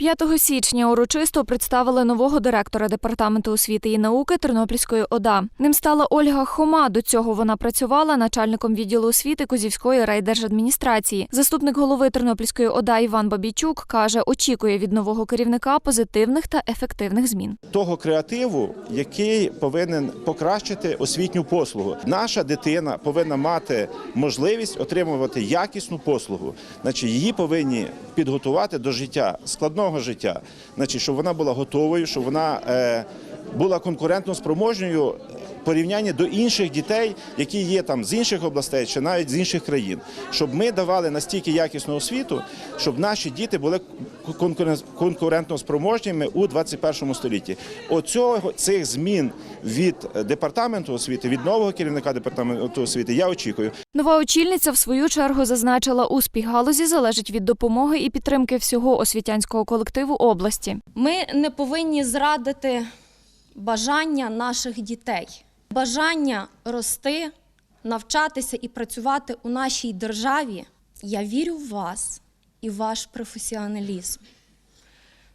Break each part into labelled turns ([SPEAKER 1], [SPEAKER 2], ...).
[SPEAKER 1] 5 січня урочисто представили нового директора департаменту освіти і науки Тернопільської ОДА. Ним стала Ольга Хома. До цього вона працювала начальником відділу освіти Козівської райдержадміністрації. Заступник голови Тернопільської ОДА Іван Бабійчук каже, очікує від нового керівника позитивних та ефективних змін.
[SPEAKER 2] того креативу, який повинен покращити освітню послугу. Наша дитина повинна мати можливість отримувати якісну послугу. Значить, її повинні підготувати до життя складного життя. Значить, щоб вона була готовою, щоб вона е, була конкурентно спроможньою в порівнянні до інших дітей, які є там з інших областей чи навіть з інших країн, щоб ми давали настільки якісну освіту, щоб наші діти були конкурентно спроможніми у 21 столітті. Оцього цих змін від департаменту освіти, від нового керівника департаменту освіти, я очікую.
[SPEAKER 1] Нова очільниця в свою чергу зазначила, успіх галузі залежить від допомоги і підтримки всього освітянського колективу області.
[SPEAKER 3] Ми не повинні зрадити бажання наших дітей, бажання рости, навчатися і працювати у нашій державі. Я вірю в вас і в ваш професіоналізм,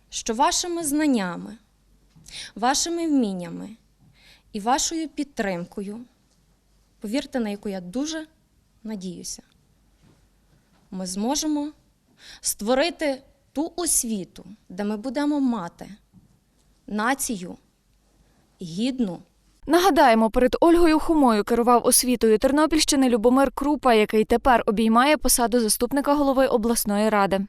[SPEAKER 3] що вашими знаннями, вашими вміннями і вашою підтримкою, повірте, на яку я дуже надіюся, ми зможемо створити ту освіту, де ми будемо мати націю гідну.
[SPEAKER 1] Нагадаємо, перед Ольгою Хомою керував освітою Тернопільщини Любомир Крупа, який тепер обіймає посаду заступника голови обласної ради.